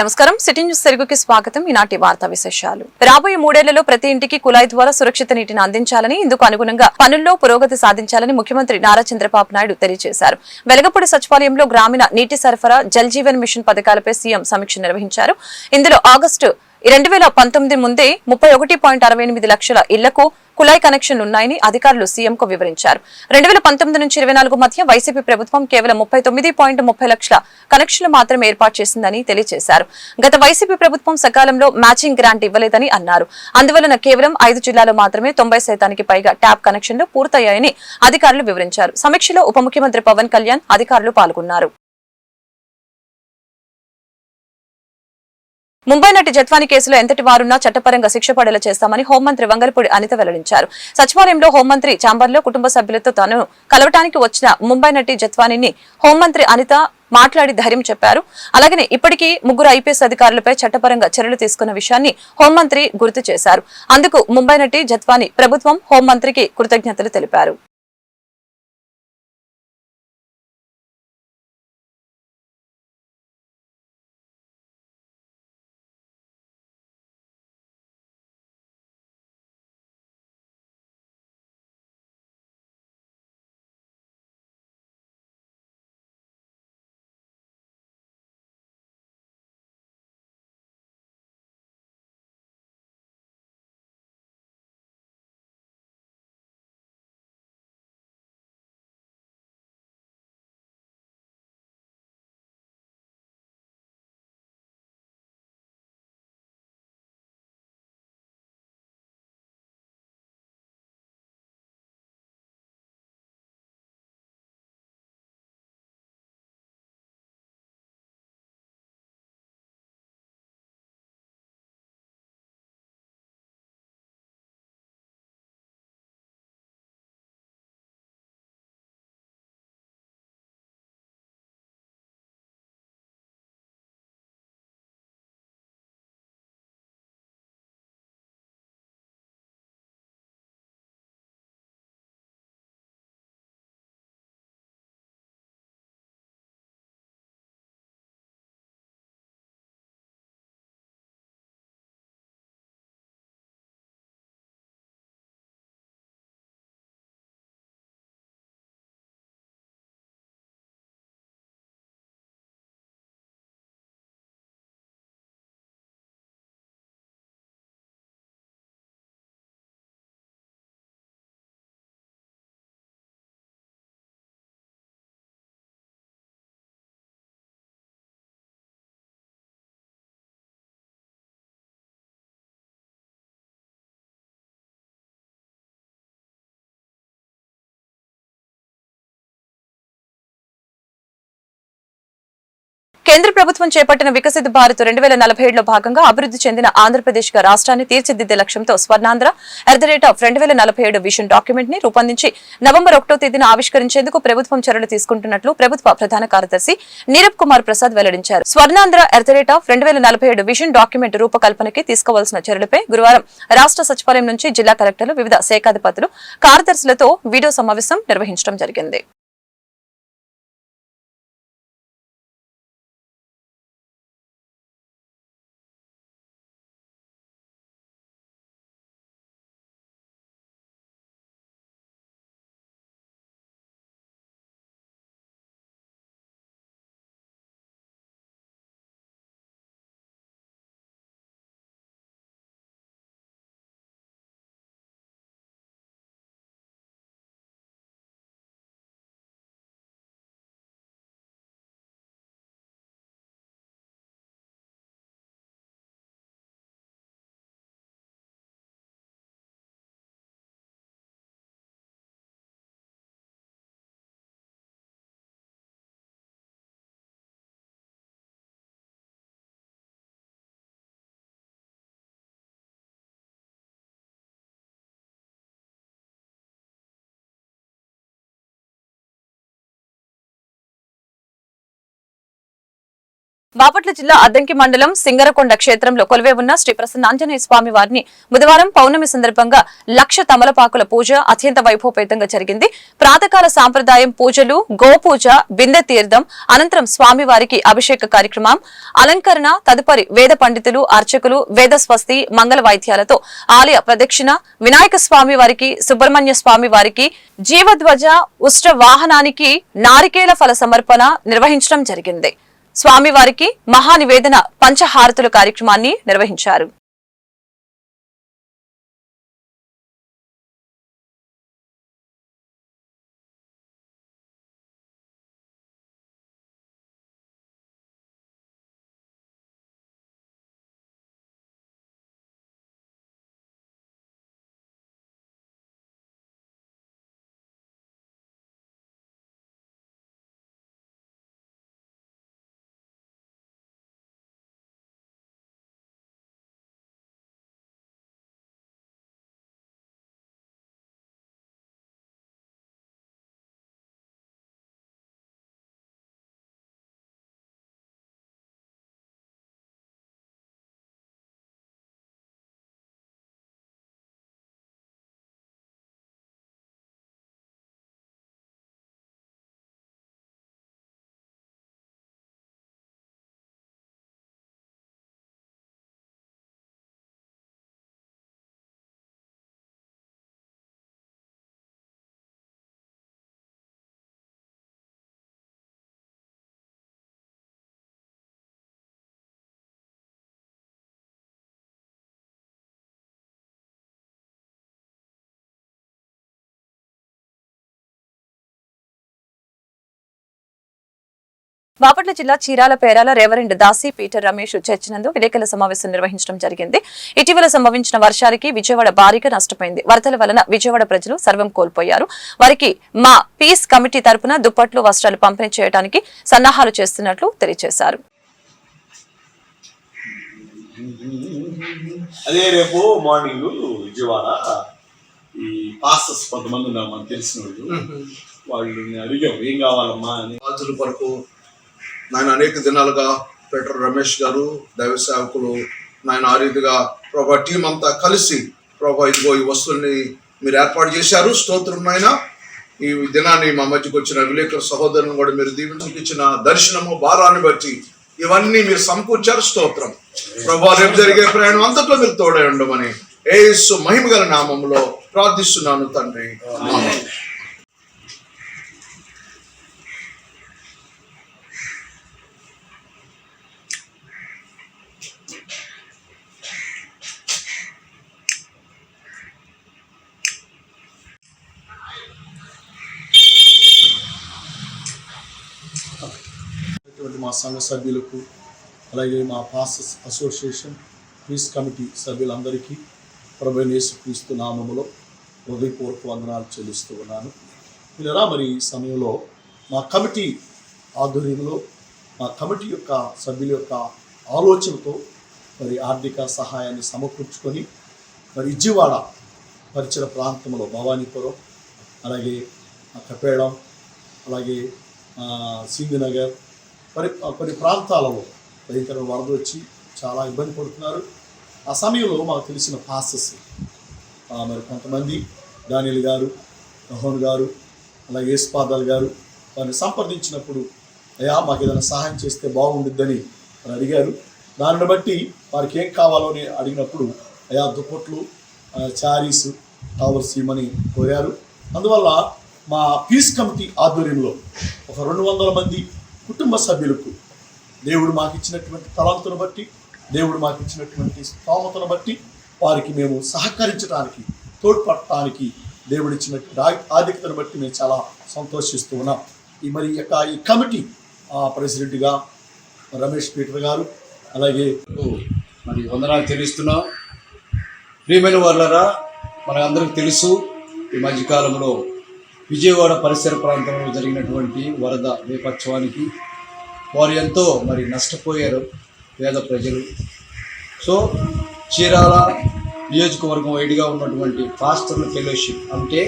నమస్కారం. City news తెలుగుకి స్వాగతం. ఈనాటి వార్తా విశేషాలు. రాబోయే మూడేళ్ళలో ప్రతి ఇంటికి కుళాయి ద్వారా సురక్షిత నీటిని అందించాలని ఇందుకు అనుగుణంగా పనుల్లో పురోగతి సాధించాలని ముఖ్యమంత్రి నారా చంద్రబాబు నాయుడు తెలియజేశారు. వెలగపూడి సచివాలయంలో గ్రామీణ నీటి సరఫరా జల్ జీవన్ మిషన్ పథకాలపై సీఎం సమీక్ష నిర్వహించారు. ఇందులో ఆగస్టు రెండు వేల పంతొమ్మిది ముందే ముప్పై ఒకటి పాయింట్ అరవై ఎనిమిది లక్షల ఇళ్ళకు కులాయి కనెక్షన్లు ఉన్నాయని అధికారులు సీఎంకు వివరించారు. రెండు వేల పంతొమ్మిది నుంచి ఇరవై నాలుగు మధ్య వైసీపీ ప్రభుత్వం కేవలం ముప్పై తొమ్మిది పాయింట్ ముప్పై లక్షల కనెక్షన్లు మాత్రమే ఏర్పాటు చేసిందని తెలియజేశారు. గత వైసీపీ ప్రభుత్వం సకాలంలో మ్యాచింగ్ గ్రాంట్ ఇవ్వలేదని అన్నారు. అందువలన కేవలం ఐదు జిల్లాలో మాత్రమే తొంభై శాతానికి పైగా ట్యాప్ కనెక్షన్లు పూర్తయ్యాయని అధికారులు వివరించారు. సమీక్షలో ఉప ముఖ్యమంత్రి పవన్ కళ్యాణ్ అధికారులు పాల్గొన్నారు. ముంబై నటి జత్వాని కేసులో ఎంతటి వారున్నా చట్టపరంగా శిక్ష పడేలా చేస్తామని హోంమంత్రి వంగలపూడి అనిత వెల్లడించారు. సచివాలయంలో హోంమంత్రి చాంబర్లో కుటుంబ సభ్యులతో తాను కలవటానికి వచ్చిన ముంబై నటి జత్వానిని హోంమంత్రి అనిత మాట్లాడి ధైర్యం చెప్పారు. అలాగనే ఇప్పటికీ ముగ్గురు ఐపీఎస్ అధికారులపై చట్టపరంగా చర్యలు తీసుకున్న విషయాన్ని హోంమంత్రి గుర్తు చేశారు. అందుకు ముంబై నటి జత్వాని ప్రభుత్వం హోంమంత్రికి కృతజ్ఞతలు తెలిపారు. కేంద్ర ప్రభుత్వం చేపట్టిన వికసిత భారత్ రెండు వేల నలభై ఏడులో భాగంగా అభివృద్ధి చెందిన ఆంధ్రప్రదేశ్గా రాష్ట్రాన్ని తీర్చిదిద్దే లక్ష్యంతో Swarnandhra at the rate of రెండు వేల నలభై ఏడు విషన్ డాక్యుమెంట్ని రూపొందించి నవంబర్ ఒకటో తేదీన ఆవిష్కరించేందుకు ప్రభుత్వం చర్యలు తీసుకుంటున్నట్లు ప్రభుత్వ ప్రధాన కార్యదర్శి నీరబ్ కుమార్ ప్రసాద్ వెల్లడించారు. Swarnandhra at the rate of రెండు వేల నలభై ఏడు విషన్ డాక్యుమెంట్ రూపకల్పనకి తీసుకోవాల్సిన చర్యలపై గురువారం రాష్ట్ర సచివాలయం నుంచి జిల్లా కలెక్టర్లు వివిధ శాఖాధిపతులు కార్యదర్శులతో వీడియో సమావేశం నిర్వహించడం జరిగింది. బాపట్ల జిల్లా అద్దంకి మండలం సింగరకొండ క్షేత్రంలో కొలువే ఉన్న శ్రీ ప్రసన్న ఆంజనేయ స్వామి వారిని బుధవారం పౌర్ణమి సందర్భంగా లక్ష తమలపాకుల పూజ అత్యంత వైభవపేతంగా జరిగింది. ప్రాతకాల సాంప్రదాయం పూజలు గోపూజ బిందె తీర్థం అనంతరం స్వామివారికి అభిషేక కార్యక్రమం అలంకరణ తదుపరి వేద పండితులు అర్చకులు వేద స్వస్తి మంగళ వాయిద్యాలతో ఆలయ ప్రదక్షిణ వినాయక స్వామి వారికి సుబ్రహ్మణ్య స్వామి వారికి జీవధ్వజ ఉష్ట వాహనానికి నారికేల ఫల సమర్పణ నిర్వహించడం జరిగింది. స్వామివారికి మహానివేదన పంచహారతుల కార్యక్రమాన్ని నిర్వహించారు. బాపట్ల జిల్లా Chirala Perala reverend Dasi Peter Ramesh church నందు విలేకరుల సమావేశం నిర్వహించడం జరిగింది. ఇటీవల సంభవించిన వర్షాలకి విజయవాడ భారీగా నష్టపోయింది. వరదల వలన విజయవాడ ప్రజలు సర్వం కోల్పోయారు. వారికి మా పీస్ కమిటీ తరపున దుప్పట్లు వస్త్రాలు పంపిణీ చేయడానికి సన్నాహాలు చేస్తున్నట్లు తెలియజేశారు. అదే రేపు మార్నింగ్ విజయవాడ ఈ పాస్టర్స్ కొంతమంది ఉన్నారు మనకు తెలిసిన వాళ్ళు. వాళ్ళు నేను అడిగాం ఏం కావాలమ్మా? అని. రాజుల కొరకు నాయన అనేక దినాలుగా పెటర్ రమేష్ గారు దైవ సేవకులు నాయన ఆ రీతిగా ప్రభా టీం అంతా కలిసి ప్రభా ఇదిగో ఈ వస్తువుల్ని మీరు ఏర్పాటు చేశారు. స్తోత్రం నాయన. ఈ దినాన్ని మా మధ్యకు వచ్చిన విలేకరు సహోదరుని కూడా మీరు దీవించడానికి ఇచ్చిన దర్శనము భారాన్ని బట్టి ఇవన్నీ మీరు సమకూర్చారు. స్తోత్రం. ప్రభా రేపు జరిగే ప్రయాణం అంతట్లో మీరు తోడై ఉండమని ఏసు మహిమగల నామంలో ప్రార్థిస్తున్నాను తండ్రి. ఉన్నటువంటి మా సంఘ సభ్యులకు అలాగే మా పాస్టర్స్ అసోసియేషన్ పీస్ కమిటీ సభ్యులందరికీ ప్రభు యేసుక్రీస్తు నామములో హృదయపూర్వక వందనాలు చెల్లిస్తూ ఉన్నాను. ఇలా మరి ఈ సమయంలో మా కమిటీ ఆధ్వర్యంలో మా కమిటీ యొక్క సభ్యుల యొక్క ఆలోచనతో మరి ఆర్థిక సహాయాన్ని సమకూర్చుకొని మరి విజయవాడ పరిచర ప్రాంతంలో భవానీపురం అలాగే కపేడం అలాగే ఆ, సింధునగర్ మరి కొన్ని ప్రాంతాలలో భయంకర వరద వచ్చి చాలా ఇబ్బంది పడుతున్నారు. ఆ సమయంలో మాకు తెలిసిన పాస్టర్స్ మరి కొంతమంది దానిల్ గారు రహోన్ గారు అలాగే యేసుపాదాల్ గారు వారిని సంప్రదించినప్పుడు అయ్యా మాకు ఏదైనా సహాయం చేస్తే బాగుండిద్దని అని అడిగారు. దానిని బట్టి వారికి ఏం కావాలో అని అడిగినప్పుడు అయా దుప్పట్లు చారీస్ చారీస్ కావలసిమని కోరారు. అందువల్ల మా పీస్ కమిటీ ఆధ్వర్యంలో ఒక రెండు వందల మంది కుటుంబ సభ్యులకు దేవుడు మాకు ఇచ్చినటువంటి తలాంతును బట్టి దేవుడు మాకు ఇచ్చినటువంటి స్తోమతను బట్టి వారికి మేము సహకరించడానికి తోడ్పడటానికి దేవుడు ఇచ్చినటువంటి ఆధిక్యతను బట్టి మేము చాలా సంతోషిస్తూ ఉన్నాం. ఈ మరి యొక్క ఈ కమిటీ ప్రెసిడెంట్గా రమేష్ పీటర్ గారు అలాగే మరి వందనాలు తెలుస్తున్నాం ప్రియమైన వాళ్ళరా మనకందరికి తెలుసు ఈ మధ్యకాలంలో విజయవాడ పరిసర ప్రాంతంలో జరిగినటువంటి వరద నేపథ్యానికి వారు ఎంతో మరి నష్టపోయారు పేద ప్రజలు. సో చీరాల నియోజకవర్గం వైడ్గా ఉన్నటువంటి పాస్టర్ల ఫెలోషిప్ అంటే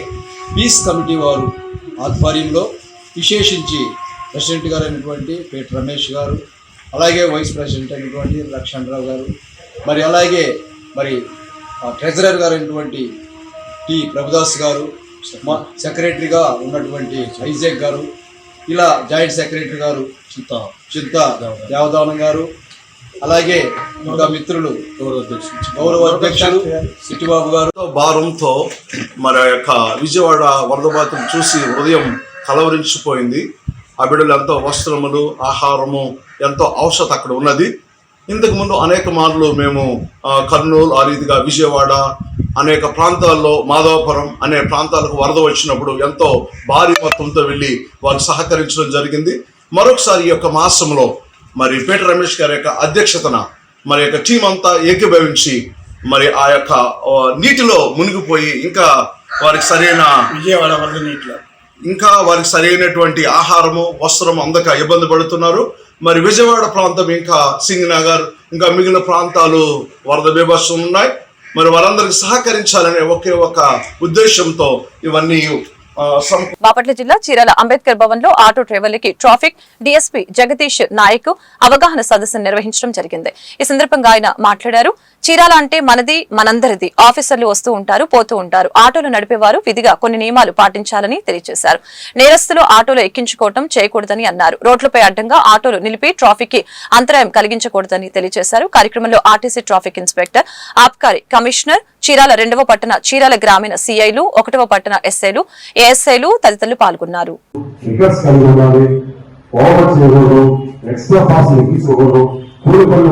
పీస్ కమిటీ వారు ఆధ్వర్యంలో విశేషించి ప్రెసిడెంట్ గారు అయినటువంటి పేట రమేష్ గారు అలాగే వైస్ ప్రెసిడెంట్ అయినటువంటి లక్ష్మణరావు గారు మరి అలాగే మరి ట్రెజరర్ గారు అయినటువంటి టి ప్రభుదాస్ గారు మా సెక్రటరీగా ఉన్నటువంటి ఐజాక్ గారు ఇలా జాయింట్ సెక్రటరీ గారు చింత చింత దేవదానం. గారు అలాగే ఇంకా మిత్రులు గౌరవ అధ్యక్షుడు గౌరవ అధ్యక్షులు సిట్టిబాబు గారు. భారంతో మరి ఆ యొక్క విజయవాడ వరద బాధితులు చూసి ఉదయం కలవరించిపోయింది. ఆ బిడ్డలు ఎంతో వస్త్రములు ఆహారము ఎంతో ఔషధ అక్కడ ఉన్నది. ఇంతకు ముందు అనేక మార్లు మేము కర్నూలు ఆ రీతిగా విజయవాడ అనేక ప్రాంతాల్లో మాధవపురం అనే ప్రాంతాలకు వరద వచ్చినప్పుడు ఎంతో భారీ మొత్తంతో వెళ్ళి వారు సహకరించడం జరిగింది. మరొకసారి ఈ యొక్క మాసంలో మరి పీటర్ రమేష్ గారి యొక్క అధ్యక్షతన మరి యొక్క టీం అంతా ఏకీభవించి మరి ఆ యొక్క నీటిలో మునిగిపోయి ఇంకా వారికి సరైన విజయవాడ వరద నీటిలో. ఇంకా వారికి సరైనటువంటి ఆహారము వస్త్రము అందక ఇబ్బంది పడుతున్నారు. మరి విజయవాడ ప్రాంతం ఇంకా సింగ్ నగర్ ఇంకా మిగిలిన ప్రాంతాలు వరద బీభత్సం ఉన్నాయి. మరి వారందరికి సహకరించాలనే ఒకే ఒక ఉద్దేశంతో ఇవన్నీ బాపట్ల జిల్లా చీరాల అంబేద్కర్ భవన్లో ఆటో డ్రైవర్లకి ట్రాఫిక్ డిఎస్పీ జగదీష్ నాయక్ అవగాహన సదస్సు నిర్వహించడం జరిగింది. ఈ సందర్భంగా ఆయన మాట్లాడారు. చీరాల అంటే మనది మనందరిది. ఆఫీసర్లు వస్తూ ఉంటారు పోతూ ఉంటారు. ఆటోలు నడిపేవారు విధిగా కొన్ని నియమాలు పాటించాలని తెలియజేశారు. నేరస్తులు ఆటోలు ఎక్కించుకోవటం చేయకూడదని అన్నారు. రోడ్లపై అడ్డంగా ఆటోలు నిలిపి ట్రాఫిక్కి అంతరాయం కలిగించకూడదని తెలియజేశారు. కార్యక్రమంలో ఆర్టీసీ ట్రాఫిక్ ఇన్స్పెక్టర్ ఆబ్కారీ కమిషనర్ చీరాల రెండవ పట్టణ చీరాల గ్రామీణ సిఐలు ఒకటవ పట్టణ ఎస్ఐలు ఏఎస్ఐలు తదితరులు పాల్గొన్నారు.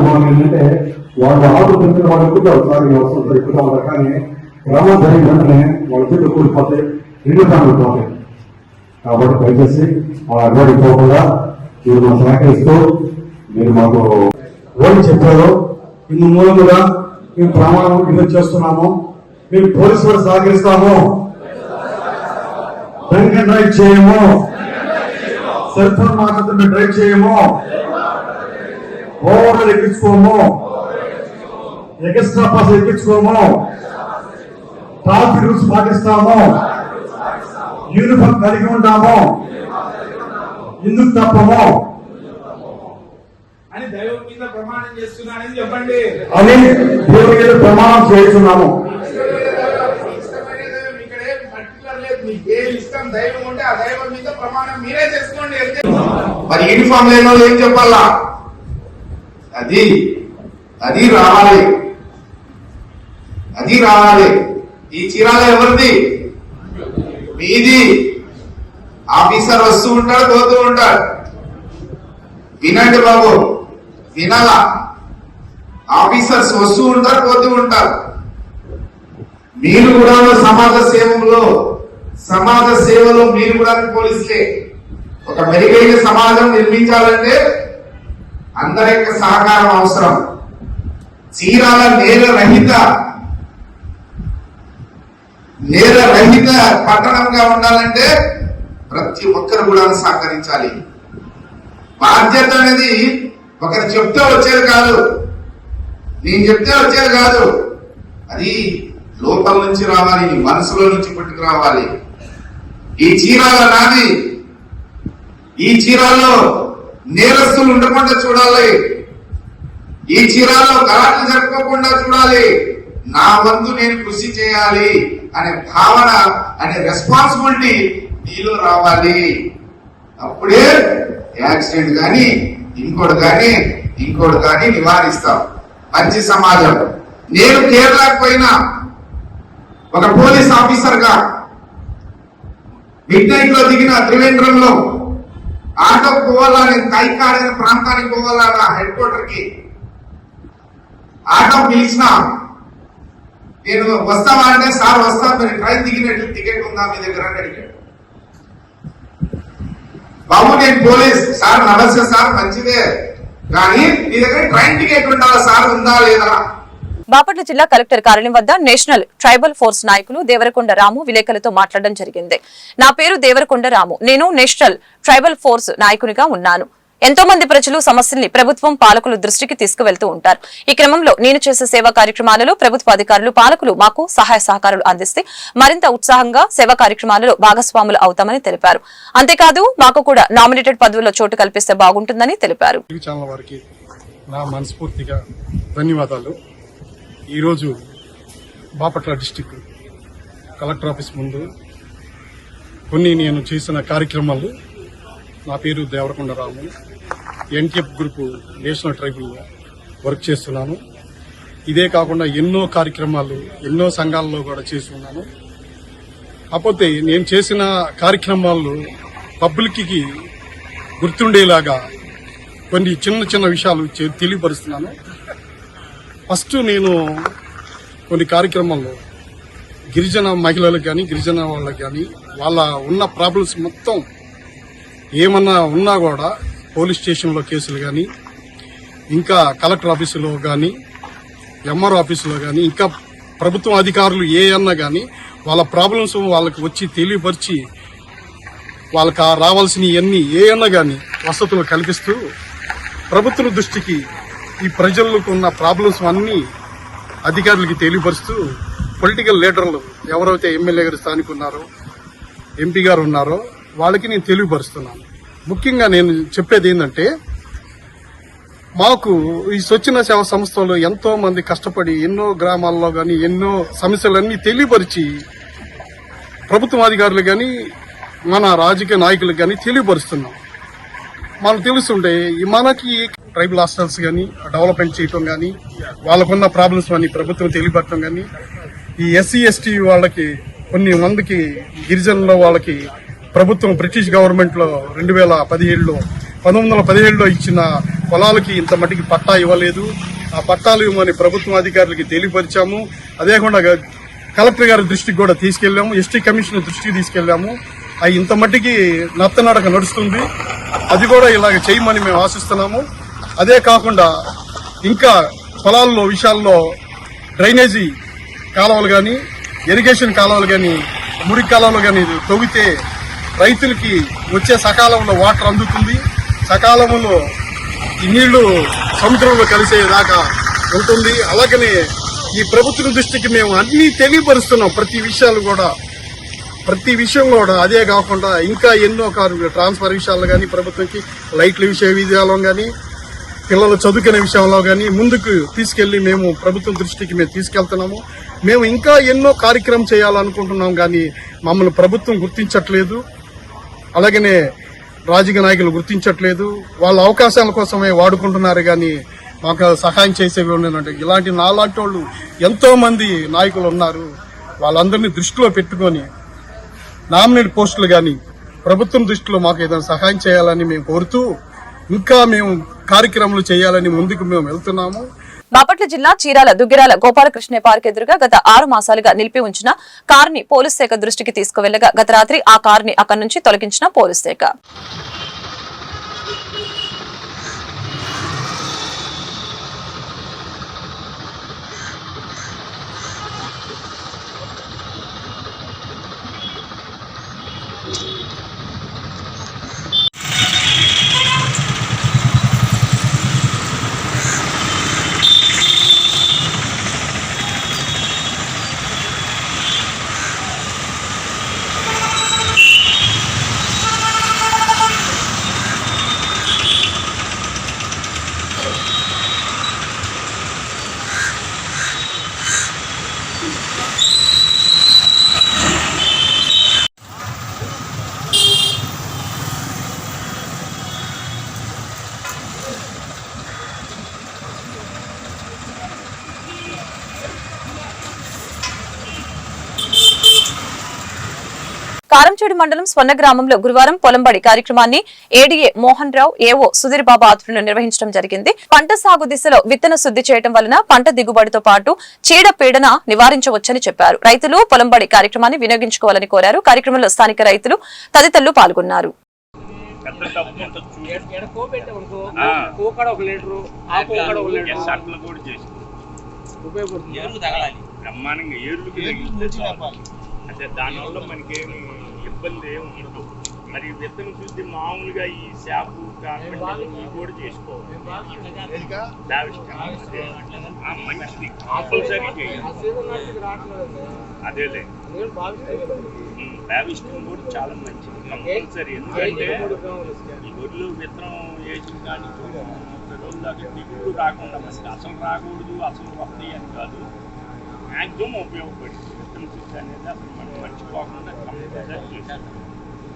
వాళ్ళు ఏంటంటే వాళ్ళు వాళ్ళు కానీ గ్రామం జరిగిన వెంటనే వాళ్ళ చుట్టూ కూలిపోతే ఇల్లు ఫ్యామిలీ పోతాయి. కాబట్టి దయచేసి ఆ పోకుండా మీరు మాకు సహకరిస్తూ మీరు మాకు ఓడి చెప్పారు. ఇందు మూలముగా మేము ప్రమాణం ఇది చేస్తున్నాము మేము పోలీసు వారు సహకరిస్తాము. డ్రంక్ అండ్ డ్రైవ్ చేయము. సెల్ ఫోన్ మాట్లాడుతుంటే డ్రైవ్ చేయము. ఓవర్ ఎక్కించుకోము. ఎక్స్ట్రా పాస్ ఎక్కించుకోము. ట్రాఫిక్ రూల్స్ పాటిస్తాము. యూనిఫామ్ కలిగి ఉంటాము ఎందుకు తప్పము. అని దైవం మీద ప్రమాణం చేస్తున్నానని చెప్పండి. అని దేవుని మీద ప్రమాణం చేస్తున్నాము ఇష్టమైన దైవం ఇక్కడే పర్టికులర్ లేదు మీకు ఏ ఇష్టం దైవం ఉంటే ఆ దైవం మీద ప్రమాణం మీరే చేసుకోండి మరి యూనిఫామ్ లేని వాళ్ళు ఏం చెప్పాలా? అది అది రావాలి. అది రావాలి. ఈ చీరాల ఎవరిది? మీది. ఆఫీసర్ వస్తూ ఉంటాడు పోతూ ఉంటాడు. వినండి బాబు వినాలా? ఆఫీసర్స్ వస్తూ ఉంటారు పోతూ ఉంటారు. మీరు కూడా సమాజ సేవలో సమాజ సేవలో మీరు కూడా పోలిస్తే ఒక మెరుగైన సమాజం నిర్మించాలంటే అందరి యొక్క సహకారం అవసరం. చీరాల నేల రహిత నేల రహిత పట్టణంగా ఉండాలంటే ప్రతి ఒక్కరు కూడా సహకరించాలి. బాధ్యత అనేది ఒకరు చెప్తే వచ్చేది కాదు. నేను చెప్తే వచ్చేది కాదు. అది లోపల నుంచి రావాలి మనసులో నుంచి పుట్టుకు రావాలి. ఈ చీరాల నాది. ఈ చీరాల్లో నేరస్తులు ఉండకుండా చూడాలి. ఈ చీరాల్లో గలాట్లు జరుపుకోకుండా చూడాలి. నా వంతు నేను కృషి చేయాలి అనే భావన అనే రెస్పాన్సిబిలిటీ నీలో రావాలి. అప్పుడే యాక్సిడెంట్ కానీ ఇంకోటి కానీ ఇంకోటి కానీ నివారిస్తాం. మంచి సమాజం. నేను కేరళకు పోయినా ఒక పోలీస్ ఆఫీసర్గా మిడ్ నైట్లో దిగిన త్రివేంద్రంలో ఆటో పోవాలా నేను కైకాడ ప్రాంతానికి పోవాలా నా హెడ్ క్వార్టర్కి ఆటో పిలిచిన నేను వస్తావా? అంటే సార్ వస్తా మీరు ట్రైన్ దిగినట్టు టికెట్ ఉందా మీ దగ్గర? అని అడిగాడు. బాబు నేను పోలీస్ సార్ నమస్తే సార్ మంచిదే. కానీ మీ దగ్గర ట్రైన్ టికెట్ ఉండాలా? సార్ ఉందా లేదా? బాపట్ల జిల్లా కలెక్టర్ కార్యాలయం వద్ద నేషనల్ ట్రైబల్ ఫోర్స్ నాయకులు దేవరకొండ రాము విలేకరులతో మాట్లాడడం జరిగింది. నా పేరు దేవరకొండ రాము. నేను నేషనల్ ట్రైబల్ ఫోర్స్ నాయకునిగా ఉన్నాను. ఎంతో మంది ప్రజలు సమస్యల్ని ప్రభుత్వం పాలకులు దృష్టికి తీసుకువెళ్తూ ఉంటారు. ఈ క్రమంలో నేను చేసే సేవా కార్యక్రమాలలో ప్రభుత్వ అధికారులు పాలకులు మాకు సహాయ సహకారాలు అందిస్తే మరింత ఉత్సాహంగా సేవా కార్యక్రమాలలో భాగస్వాములు అవుతామని తెలిపారు. అంతేకాదు మాకు కూడా నామినేటెడ్ పదవుల్లో చోటు కల్పిస్తే బాగుంటుందని తెలిపారు. నా మనస్ఫూర్తిగా ధన్యవాదాలు. ఈరోజు బాపట్ల డిస్టిక్ కలెక్టర్ ఆఫీస్ ముందు కొన్ని నేను చేసిన కార్యక్రమాలు నా పేరు Devarakonda Ramu NTF group national tribal work చేస్తున్నాను. ఇదే కాకుండా ఎన్నో కార్యక్రమాలు ఎన్నో సంఘాల్లో కూడా చేసి ఉన్నాను. కాకపోతే నేను చేసిన కార్యక్రమాలు పబ్లిక్కి గుర్తుండేలాగా కొన్ని చిన్న చిన్న విషయాలు తెలియపరుస్తున్నాను. ఫస్ట్ నేను కొన్ని కార్యక్రమాల్లో గిరిజన మహిళలకు కానీ గిరిజన వాళ్ళకి కానీ వాళ్ళ ఉన్న ప్రాబ్లమ్స్ మొత్తం ఏమన్నా ఉన్నా కూడా పోలీస్ స్టేషన్లో కేసులు కానీ ఇంకా కలెక్టర్ ఆఫీసులో కానీ ఎంఆర్ ఆఫీసులో కానీ ఇంకా ప్రభుత్వం అధికారులు ఏ అన్నా కానీ వాళ్ళ ప్రాబ్లమ్స్ వాళ్ళకి వచ్చి తెలియపరిచి వాళ్ళకి రావాల్సినవన్నీ ఏ అన్నా కానీ వసతులు కల్పిస్తూ ప్రభుత్వం దృష్టికి ఈ ప్రజలకు ఉన్న ప్రాబ్లమ్స్ అన్నీ అధికారులకి తెలియపరుస్తూ పొలిటికల్ లీడర్లు ఎవరైతే ఎమ్మెల్యే గారు స్థానిక ఉన్నారో ఎంపీ గారు ఉన్నారో వాళ్ళకి నేను తెలియపరుస్తున్నాను. ముఖ్యంగా నేను చెప్పేది ఏంటంటే మాకు ఈ స్వచ్ఛంద సేవా సంస్థలు ఎంతో మంది కష్టపడి ఎన్నో గ్రామాల్లో కానీ ఎన్నో సమస్యలన్నీ తెలియపరిచి ప్రభుత్వ అధికారులు కానీ మన రాజకీయ నాయకులకు కానీ తెలియపరుస్తున్నాం. మనకు తెలుస్తుండే మనకి ట్రైబల్ హాస్టల్స్ కానీ డెవలప్మెంట్ చేయటం కానీ వాళ్ళకున్న ప్రాబ్లమ్స్ అని ప్రభుత్వం తెలియపడటం కానీ ఈ ఎస్సీ ఎస్టీ వాళ్ళకి కొన్ని మందికి గిరిజనుల వాళ్ళకి ప్రభుత్వం బ్రిటిష్ గవర్నమెంట్లో రెండు వేల పదిహేడులో పంతొమ్మిది వందల పదిహేడులో ఇచ్చిన పొలాలకి ఇంత మటుకి పట్టా ఇవ్వలేదు. ఆ పట్టాలు ఇవ్వమని ప్రభుత్వం అధికారులకి తెలియపరిచాము. అదేకుండా కలెక్టర్ గారి దృష్టికి కూడా తీసుకెళ్ళాము ఎస్టీ కమిషన్ దృష్టికి తీసుకెళ్ళాము ఇంత మట్టికి నత్తనడక నడుస్తుంది. అది కూడా ఇలాగ చేయమని మేము ఆశిస్తున్నాము. అదే కాకుండా ఇంకా పొలాల్లో విషయాల్లో డ్రైనేజీ కాలువలు కానీ ఇరిగేషన్ కాలువలు కానీ మురికి కాలువలు కానీ తవ్వితే రైతులకి వచ్చే సకాలంలో వాటర్ అందుతుంది. సకాలంలో ఈ నీళ్ళు సముద్రంలో కలిసేదాకా ఉంటుంది. అలాగనే ఈ ప్రభుత్వం దృష్టికి మేము అన్నీ తెలియపరుస్తున్నాం. ప్రతి విషయాలు కూడా ప్రతి విషయం కూడా అదే కాకుండా ఇంకా ఎన్నో కారు ట్రాన్స్ఫర్ విషయాలు కానీ ప్రభుత్వంకి లైట్ల విషయ విధానం కానీ పిల్లలు చదువుకునే విషయంలో కానీ ముందుకు తీసుకెళ్ళి మేము ప్రభుత్వం దృష్టికి మేము తీసుకెళ్తున్నాము. మేము ఇంకా ఎన్నో కార్యక్రమం చేయాలనుకుంటున్నాం కానీ మమ్మల్ని ప్రభుత్వం గుర్తించట్లేదు. అలాగనే రాజకీయ నాయకులు గుర్తించట్లేదు. వాళ్ళ అవకాశాల కోసమే వాడుకుంటున్నారు కానీ మాకు సహాయం చేసేవి ఉండేనంటే ఇలాంటి నాలాంటి వాళ్ళు ఎంతోమంది నాయకులు ఉన్నారు. వాళ్ళందరినీ దృష్టిలో పెట్టుకొని నామినేట్ పోస్టులు కానీ ప్రభుత్వం దృష్టిలో మాకు ఏదైనా సహాయం చేయాలని మేము కోరుతూ ఇంకా మేము కార్యక్రమాలు చేయాలని ముందుకు మేము వెళ్తున్నాము. బాపట్ల జిల్లా చీరాల దుగ్గిరాల గోపాలకృష్ణ పార్క్ ఎదురుగా గత ఆరు మాసాలుగా నిలిపి ఉంచిన కారుని పోలీస్ శాఖ దృష్టికి తీసుకువెళ్ళగా గత రాత్రి ఆ కారుని అక్కడి నుంచి తొలగించిన పోలీస్ శాఖ. కారంచేడు మండలం స్వర్ణ గ్రామంలో గురువారం పొలంబడి కార్యక్రమాన్ని ఏడీఏ మోహన్ రావు ఏవో సుధీర్ బాబు ఆధ్వర్యంలో నిర్వహించడం జరిగింది. పంట సాగు దిశలో విత్తన శుద్ధి చేయడం వలన పంట దిగుబడితో పాటు చీడ పీడన నివారించవచ్చని చెప్పారు. రైతులు పొలంబడి కార్యక్రమాన్ని వినియోగించుకోవాలని కోరారు. కార్యక్రమంలో స్థానిక రైతులు తదితరులు పాల్గొన్నారు. బ్రహ్మాండంగా అంటే దానివల్ల మనకేమి ఇబ్బంది ఏమి ఉండదు. మరి విత్తనం శుద్ధి మామూలుగా ఈ షాపు కాకుండా కూడా చేసుకోవాలి. లావిష్గా. ఆ, మంచిది. కంపల్సరీ చేయాలి. అదేలే. లావిష్టం కూడా చాలా మంచిది. కంపల్సరీ. ఎందుకంటే ఈ గొర్రెలు విత్తనం వేసిన కానీ రోజుల దాకా దిగులు రాకుండా అసలు అసలు రాకూడదు అసలు వస్తాయి అని కాదు. మ్యాక్సిమం ఉపయోగపడింది విత్తన శుద్ధి అనేది అసలు మనం మర్చిపోకుండా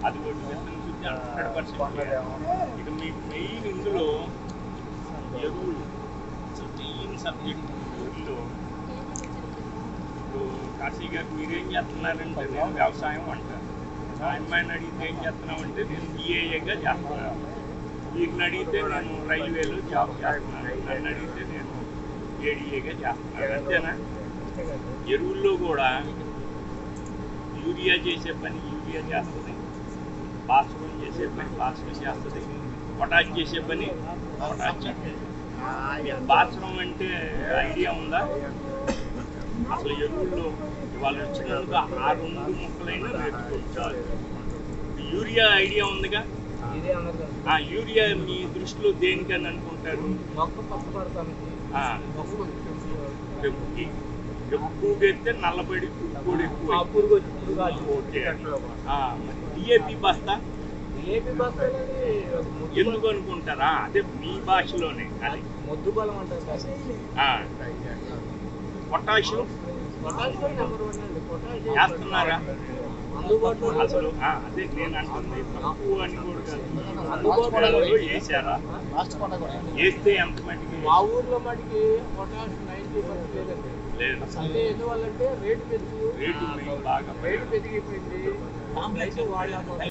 అది ఒకటి విత్తన శుద్ధి హండ్రెడ్ పర్సెంట్ ఇక మీకు మెయిన్ ఇందులో ఎరువులు మెయిన్ సబ్జెక్ట్ ఎరువుల్లో ఇప్పుడు కాశీ గారు మీరేం చేస్తున్నారంటే నేను వ్యవసాయం అంటారు అమ్మాయిని అడిగితే ఏం చేస్తున్నామంటే నేను బిఏఏగా చేస్తున్నాను వీరిని అడిగితే నేను రైల్వేలో జాబ్ చేస్తున్నాను నన్ను అడిగితే నేను ఏడీఏగా చేస్తున్నాను అంతేనా ఎరువుల్లో కూడా. యూరియా చేసే పని యూరియా చేస్తుంది. భాస్వరం చేసే పని భాస్వరం చేస్తుంది. పొటాష్ చేసే పని పొటాష్. భాస్వరం అంటే ఐడియా ఉందా? అసలు ఎరువుల్లో ఇవాళ వచ్చినందుకు ఆ రెండు ముక్కలైనా నేర్చుకుంటారు యూరియా ఐడియా ఉందిగా? ఆ యూరియా మీ దృష్టిలో దేనికని అనుకుంటారు? పెప్పుకి పెప్పుకి అయితే నల్లబడి డిఏపి బస్తా? ఎందుకు అనుకుంటారా? అదే మీ భాషలోనే అది మొద్దు బలం అంటారు పొటాషియం? పొటాషియం నెంబర్ వన్ అండి. పొటాషియం చేస్తున్నారా అందుబాటులో అసలు ఆ, అదే నేను అంటుంది తక్కువ అని కూడా కాదు. అందుబాటులో అందుబాటులో వేసారా? వేస్తే ఎంత మటుకి? మా ఊర్లో మటుకి పొటాష్ నైన్టీ పర్సెంట్ లేదండి. లేదు అంటే ఎందువల్లంటే రేటు పెరిగి రేటు బాగా రేటు పెరిగిపోయింది.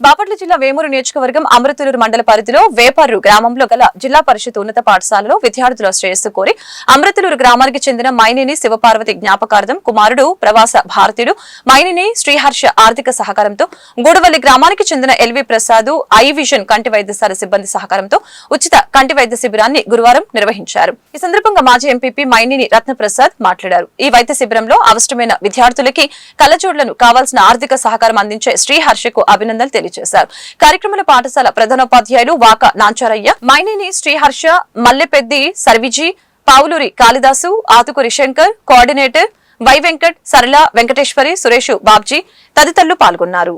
బాపట్ల జిల్లా వేమూరు నియోజకవర్గం అమృతలూరు మండల పరిధిలో వేపర్రు గ్రామంలో గల జిల్లా పరిషత్ ఉన్నత పాఠశాలలో విద్యార్థుల శ్రేయస్సు కోరి అమృతలూరు గ్రామానికి చెందిన మైనేని శివపార్వతి జ్ఞాపకార్థం కుమారుడు ప్రవాస భారతీయుడు మైనేని శ్రీహర్ష ఆర్థిక సహకారంతో గూడవల్లి గ్రామానికి చెందిన ఎల్వి ప్రసాద్ ఐ విజన్ కంటి వైద్యశాల సిబ్బంది సహకారంతో ఉచిత కంటి వైద్య శిబిరాన్ని గురువారం నిర్వహించారు. ఈ సందర్భంగా మాజీ ఎంపీపీ మైనేని రత్నప్రసాద్ మాట్లాడారు. ఈ వైద్య శిబిరంలో అవసరమైన విద్యార్థులకి కళ్ళజోడ్లను కావాల్సిన ఆర్థిక సహకారం అందించే శ్రీహర్షకు అభినందనలు తెలియజేశారు. కార్యక్రమంలో పాఠశాల ప్రధానోపాధ్యాయులు వాక నాంచారయ్య మైనేని శ్రీహర్ష మల్లెపెద్ది సర్విజీ పావులూరి కాళిదాసు ఆతుకూరి శంకర్ కోఆర్డినేటర్ వై వెంకట్ సరళ వెంకటేశ్వరి సురేష్ బాబ్జీ తదితరులు పాల్గొన్నారు.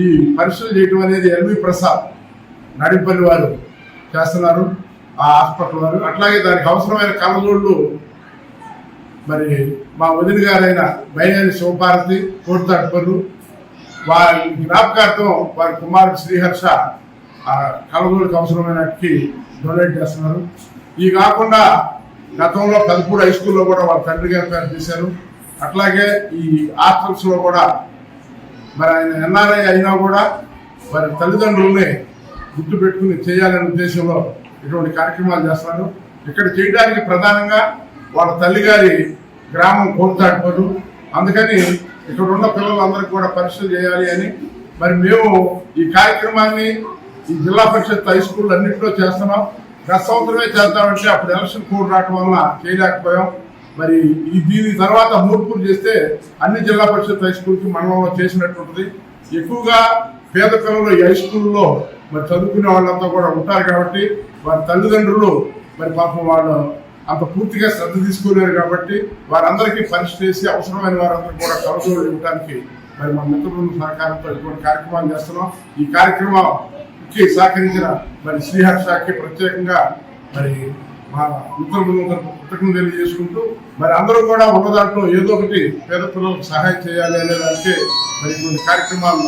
ఈ పరీక్షలు చేయటం అనేది ఎల్వి ప్రసాద్ నడిపల్లి వారు చేస్తున్నారు ఆ హాస్పిటల్ వారు. అట్లాగే దానికి అవసరమైన కళ్ళజోళ్ళు మరి మా వదిన గారైన బైనేని శివభారతి కోటితాటిపల్లు వారి జ్ఞాపకార్థం వారి కుమారుడు శ్రీహర్ష ఆ కళ్ళజోళ్ళకి అవసరమైనకి డొనేట్ చేస్తున్నారు. ఇవి కాకుండా గతంలో పెదపూడి హై స్కూల్లో కూడా వాళ్ళ తండ్రి గారు పేరు తీశారు. అట్లాగే ఈ హాస్టల్స్ కూడా మరి ఆయన ఎన్ఆర్ఐ అయినా కూడా వారి తల్లిదండ్రుల్ని గుర్తు పెట్టుకుని చేయాలనే ఉద్దేశంలో ఇటువంటి కార్యక్రమాలు చేస్తున్నారు. ఇక్కడ చేయడానికి ప్రధానంగా వాళ్ళ తల్లిగారి గ్రామం కోరుతాడుకోరు. అందుకని ఇక్కడ ఉన్న పిల్లలందరికీ కూడా పరీక్షలు చేయాలి అని. మరి మేము ఈ కార్యక్రమాన్ని ఈ జిల్లా పరిషత్ హై స్కూల్ అన్నింటిలో చేస్తున్నాం. గత సంవత్సరమే చేద్దామంటే అప్పుడు ఎలక్షన్ కోడ్ రావడం వల్ల చేయలేకపోయాం. మరి ఈ దీని తర్వాత మూర్పులు చేస్తే అన్ని జిల్లా పరిషత్ హై స్కూల్కి మండలంలో చేసినట్టు ఉంటుంది. ఎక్కువగా పేద పిల్లలు ఈ హై స్కూల్లో మరి చదువుకునే వాళ్ళంతా కూడా ఉంటారు కాబట్టి వారి తల్లిదండ్రులు మరి పాపం వాళ్ళు అంత పూర్తిగా శ్రద్ధ తీసుకోలేరు కాబట్టి వారందరికీ పరిస్థితి చేసి అవసరమైన వారందరూ కూడా కలజోడు ఇవ్వడానికి మరి మా మిత్రుల సహకారంతో ఇటువంటి కార్యక్రమాలు చేస్తున్నాం. ఈ కార్యక్రమంకి సహకరించిన మరి శ్రీహర్షకి ప్రత్యేకంగా మరి మా మిత్ర బృందం కృతజ్ఞతలు తెలియజేసుకుంటూ మరి అందరూ కూడా ఉన్న దాంట్లో ఏదో ఒకటి పేద పిల్లలకు సహాయం చేయాలి అనే దానికి మరి కొన్ని కార్యక్రమాలు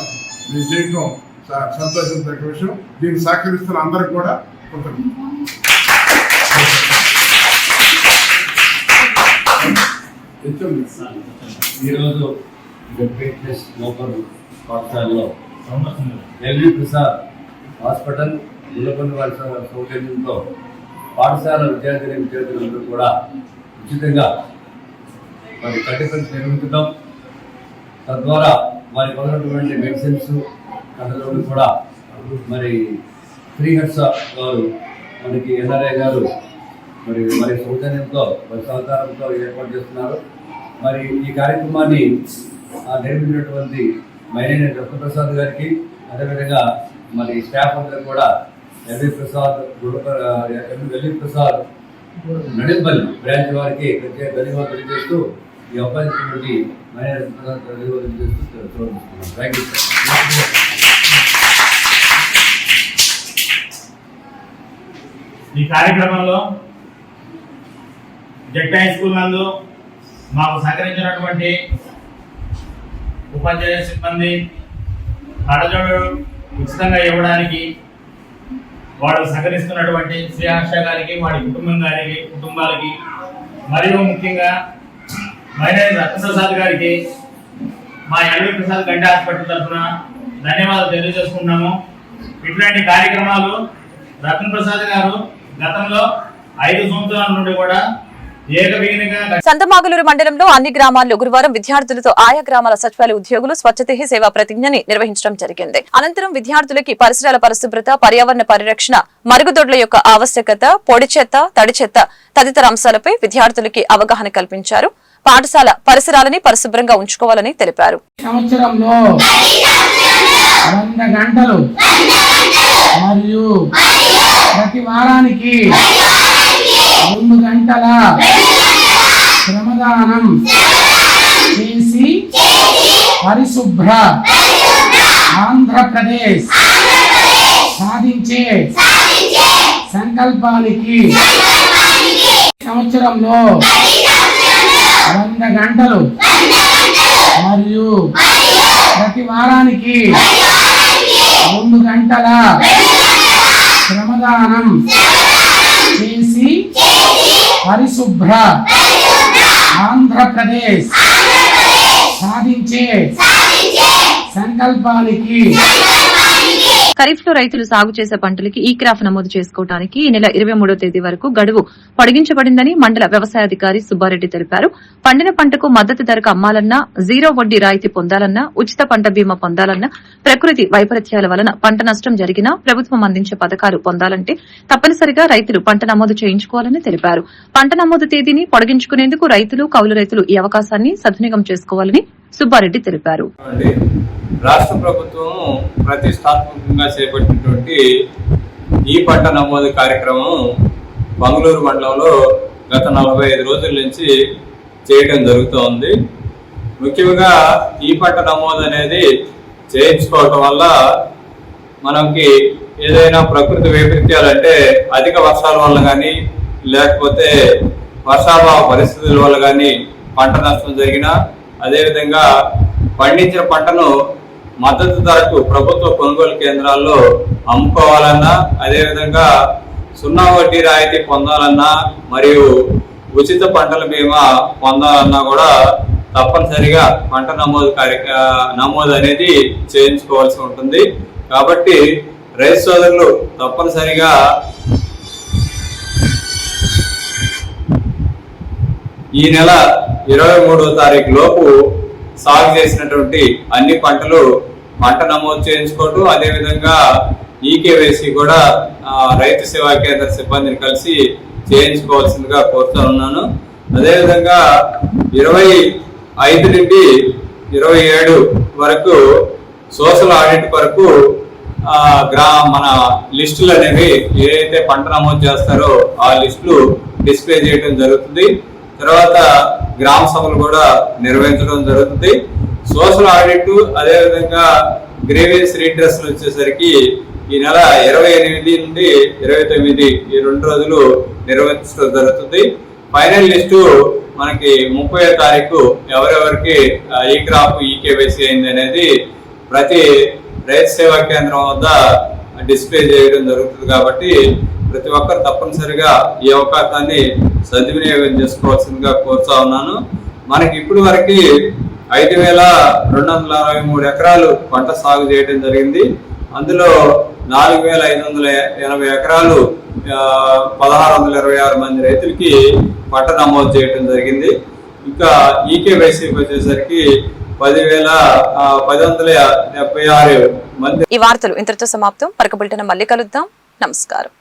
నేను చేయడం స- సంతోషించదగ్గ విషయం. దీన్ని సహకరిస్తున్న అందరికి కూడా కృతజ్ఞతలు. ఈరోజు వెంకటేష్ లోపల పాఠశాలలో ఎల్వి ప్రసాద్ హాస్పిటల్ గుల్లపల్లి వారి సౌకర్యంతో పాఠశాల విద్యార్థిని విద్యార్థులందరూ కూడా ఉచితంగా మరి కట్టెపల్లి నిర్వహించడం తద్వారా వారి కొనటువంటి మెడిసిన్స్ కథలు కూడా మరి శ్రీహర్ష గారు మనకి ఎన్ఆర్ఐ గారు మరి వారి సౌజన్యంతో వారి సహకారంతో ఏర్పాటు చేస్తున్నారు. మరి ఈ కార్యక్రమాన్ని ఆ, నిర్మించినటువంటి మైనేని రత్నప్రసాద్ గారికి అదేవిధంగా మరి స్టాఫ్ అందరూ కూడా ఎల్వి ప్రసాద్ గురుప- ఎల్వి ప్రసాద్ నడింపల్లి బ్రాంచ్ వారికి ప్రత్యేక ధన్యవాదాలు తెలియజేస్తూ ఈ అవకాశం నుండి రత్నప్రసాద్ ధన్యవాదాలు తెలియజేస్తూ థ్యాంక్ యూ ఈ కార్యక్రమంలో జెడ్ హై స్కూల్ నందు మాకు సహకరించినటువంటి ఉపాధ్యాయ సిబ్బంది కడజోడు ఉచితంగా ఇవ్వడానికి వాడు సహకరిస్తున్నటువంటి శ్రీహర్ష గారికి వాడి కుటుంబం గారికి కుటుంబాలకి మరియు ముఖ్యంగా మైనేజ్ రత్నప్రసాద్ గారికి మా ఎల్వి ప్రసాద్ గంట హాస్పిటల్ తరఫున ధన్యవాదాలు తెలియజేసుకుంటున్నాము. ఇట్లాంటి కార్యక్రమాలు రత్నప్రసాద్ గారు గతంలో ఐదు సంవత్సరాల నుండి కూడా సంతమాగులూరు మండలంలో అన్ని గ్రామాల్లో గురువారం విద్యార్థులతో ఆయా గ్రామాల సచివాలయ ఉద్యోగులు స్వచ్ఛతే సేవా ప్రతిజ్ఞని నిర్వహించడం జరిగింది. అనంతరం విద్యార్థులకి పరిసరాల పరిశుభ్రత పర్యావరణ పరిరక్షణ మరుగుదొడ్ల యొక్క ఆవశ్యకత పొడి చెత్త తడి చెత్త తదితర అంశాలపై విద్యార్థులకి అవగాహన కల్పించారు. పాఠశాల పరిసరాలని పరిశుభ్రంగా ఉంచుకోవాలని తెలిపారు. సంవత్సరంలో వంద గంటలు మరియు ప్రతి వారానికి రెండు గంటల శ్రమదానం చేసి పరిశుభ్ర ఆంధ్రప్రదేశ్ సాధించే సంకల్పానికి సంవత్సరంలో వంద గంటలు మరియు ప్రతి వారానికి రెండు గంటల శ్రమదానం చేసి పరిశుభ్ర ఆంధ్రప్రదేశ్ సాధించే సంకల్పానికి ఖరీఫ్లో రైతులు సాగు చేసే పంటలకి ఈ క్రాఫ్ నమోదు చేసుకోవడానికి ఈ నెల ఇరవై మూడో తేదీ వరకు గడువు పొడిగించబడిందని మండల వ్యవసాయాధికారి సుబ్బారెడ్డి తెలిపారు. పండిన పంటకు మద్దతు ధరకు అమ్మాలన్నా జీరో వడ్డీ రాయితీ పొందాలన్నా ఉచిత పంట బీమా పొందాలన్నా ప్రకృతి వైపరీత్యాల వలన పంట నష్టం జరిగినా ప్రభుత్వం అందించే పథకాలు పొందాలంటే తప్పనిసరిగా రైతులు పంట నమోదు చేయించుకోవాలని తెలిపారు. పంట నమోదు తేదీని పొడిగించుకునేందుకు రైతులు కౌలు రైతులు ఈ అవకాశాన్ని సద్వినియోగం చేసుకోవాలని సుబ్బారెడ్డి తెలిపారు. రాష్ట్ర ప్రభుత్వం ప్రతిష్టాత్మకంగా చేపట్టినటువంటి ఈ పంట నమోదు కార్యక్రమం మంగళూరు మండలంలో గత నలభై ఐదు రోజుల నుంచి చేయడం జరుగుతోంది. ముఖ్యంగా ఈ పంట నమోదు అనేది చేయించుకోవటం వల్ల మనకి ఏదైనా ప్రకృతి వైపరీత్యాలు అంటే అధిక వర్షాల వల్ల కానీ లేకపోతే వర్షాభావ పరిస్థితుల వల్ల కానీ పంట నష్టం జరిగినా అదేవిధంగా పండించిన పంటను మద్దతు ధరకు ప్రభుత్వ కొనుగోలు కేంద్రాల్లో అమ్ముకోవాలన్నా అదేవిధంగా సున్నా వడ్డీ రాయితీ పొందాలన్నా మరియు ఉచిత పంటల బీమా పొందాలన్నా కూడా తప్పనిసరిగా పంట నమోదు కార్యక్ర నమోదు అనేది చేయించుకోవాల్సి ఉంటుంది. కాబట్టి రైతు సోదరులు తప్పనిసరిగా ఈ నెల ఇరవై మూడో తారీఖు లోపు సాగు చేసినటువంటి అన్ని పంటలు పంట నమోదు చేయించుకోవటం అదేవిధంగా ఈకేవైసీ కూడా రైతు సేవా కేంద్ర సిబ్బందిని కలిసి చేయించుకోవాల్సిందిగా కోరుతా ఉన్నాను. అదేవిధంగా ఇరవై ఐదు నుండి ఇరవై ఏడు వరకు సోషల్ ఆడిట్ వరకు గ్రా మన లిస్టులు అనేవి ఏదైతే పంట నమోదు చేస్తారో ఆ లిస్టులు డిస్ప్లే చేయడం జరుగుతుంది. తర్వాత గ్రామ సభలు కూడా నిర్వహించడం జరుగుతుంది. సోషల్ ఆడిట్ అదేవిధంగా గ్రేవియన్స్ రీడ్రెస్ వచ్చేసరికి ఈ నెల ఇరవై ఎనిమిది నుండి ఇరవై తొమ్మిది ఈ రెండు రోజులు నిర్వహించడం జరుగుతుంది. ఫైనల్ లిస్టు మనకి ముప్పై తారీఖు ఎవరెవరికి ఈ క్రాప్ ఈ కేవైసీ అయింది అనేది ప్రతి రైతు సేవా కేంద్రం వద్ద డిస్ప్లే చేయడం జరుగుతుంది కాబట్టి ప్రతి ఒక్కరు తప్పనిసరిగా ఈ అవకాశాన్ని సద్వినియోగం చేసుకోవాల్సిందిగా కోరుతా ఉన్నాను. మనకి ఇప్పుడు వరకు ఐదు వేల రెండు వందల అరవై మూడు ఎకరాలు పంట సాగు చేయడం జరిగింది. అందులో నాలుగు వేల ఐదు వందల ఎనభై ఎకరాలు పదహారు వందల ఇరవై ఆరు మంది రైతులకి పంట నమోదు చేయడం జరిగింది. ఇంకా ఈకేవైసీకి వచ్చేసరికి పదివేల పది వందల డెబ్బై ఆరు మంది ఈ వార్తలు ఇంతటితో సమాప్తం. పరక బులెటిన్ మళ్ళీ కలుద్దాం. నమస్కారం.